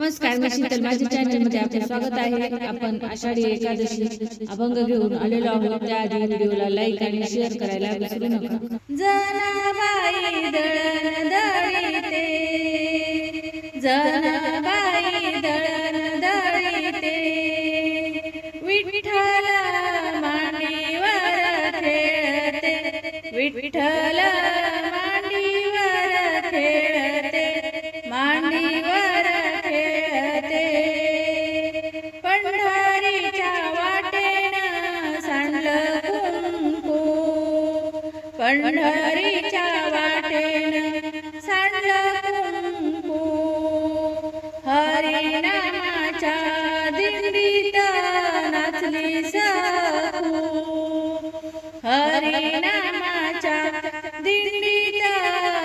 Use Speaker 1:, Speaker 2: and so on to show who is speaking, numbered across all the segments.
Speaker 1: नमस्कार मी शीतल. माझ्या चॅनलमध्ये आपले स्वागत आहे. आपण आषाढी एकादशी अभंग घेऊन आलेलो आहोत. त्याआधी व्हिडिओला लाईक आणि शेअर करायला विसरू नका.
Speaker 2: जनाबाई दळण दळीते जनाबाई दळण दळीते विठ्ठल मांडीवर खेळते. विठ्ठल पंढरीच्या वाटेनं सांडलं कुंकू. हरिनामाच्या दिंडीत नाचली सकू. हरिनामाच्या दिंडीत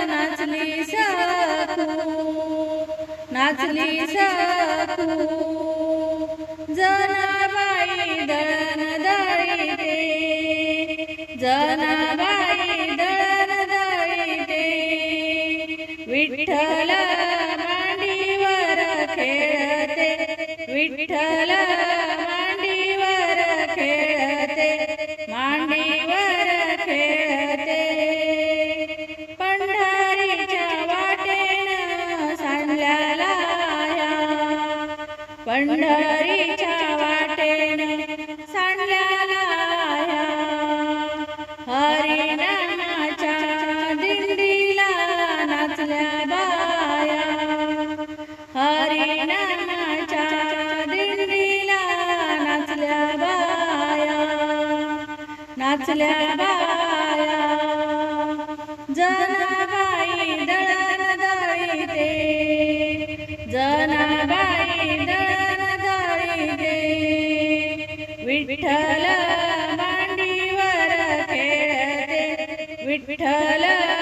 Speaker 2: नाचली सकू. नाचली सकू. जनाबाई दळण दळीते जनाबाई विठ्ठल मांडीवर खेळते मांडीवर खेळते. पंढरीच्या वाटेनं सांडल्याला पंढरीच्या नाचल्या जनाबाई दळण दळीते जनाबाई दळण दळीते विठ्ठल मांडीवर खेळते. विठ्ठल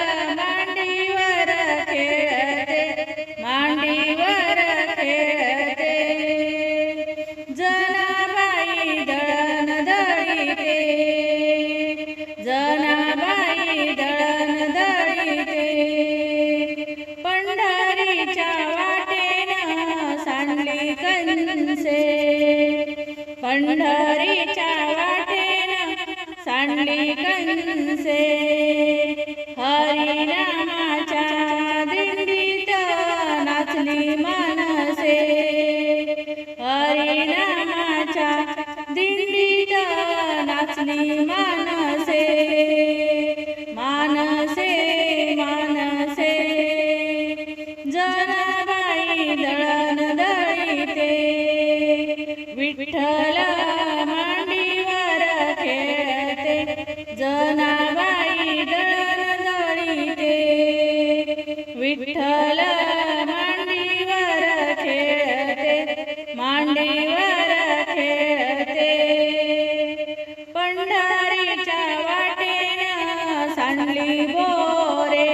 Speaker 2: पंढरीच्या वाटेनं सांडली कंसे पंढरीच्या जनाबाई दळण दळीते विठ्ठल मांडीवर खेळते मांडीवर खेळते. पंढरीच्या वाटेनं सांडली बोरे.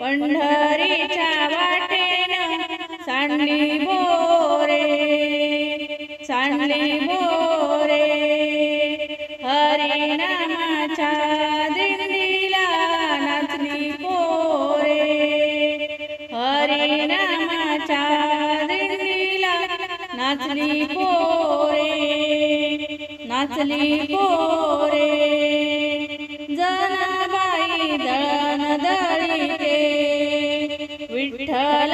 Speaker 2: पंढरीच्या वाटेनं सांडली नाचली पोरे नाचली पोरे. जनाबाई दळण दळीते विठ्ठल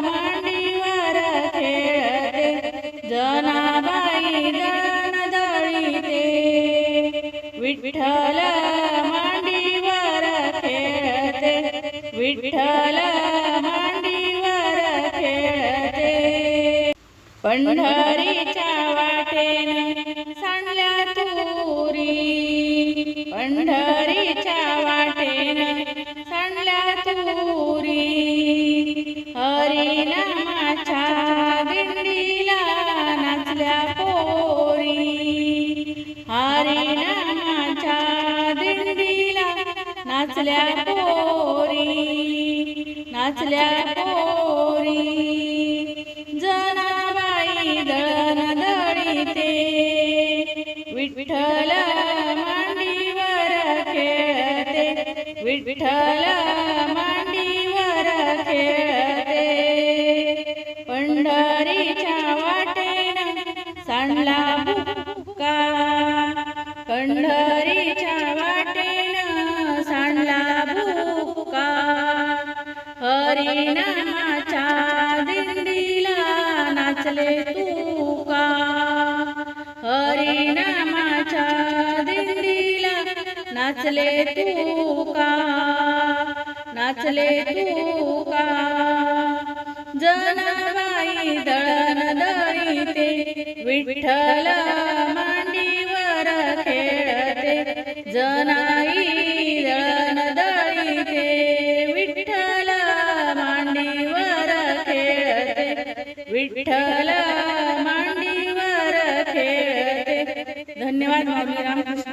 Speaker 2: मांडीवर खेळते. जनाबाई दळण दळीते विठ्ठल मांडीवर खेळते. विठ्ठल पंढरीच्या वाटेने सांडल्या तुरी. पंढरीच्या वाटेने सांडल्या तुरी. हरिनामाच्या दिंडीला नाचल्या पोरी. हरिनामाच्या दिंडीला नाचल्या पोरी. नाचल्या पोरी. विठ्ठल मांडीवर खेळते. विठ्ठल मांडीवर खेळते. पंढरीच्या वाटेन सांडला बुक्का. पंढरीच्या वाटेन सांडला बुक्का. हरिणाच्या दिंडीला नाचले तू का हरिणा नाचले तुका नाचले तुका जनाबाई दळण दळीते विठ्ठल मांडीवर खेळते. जनाई दळण दळीते विठ्ठल मांडीवर खेळते. विठ्ठल मांडीवर खेळते. धन्यवाद माऊली राम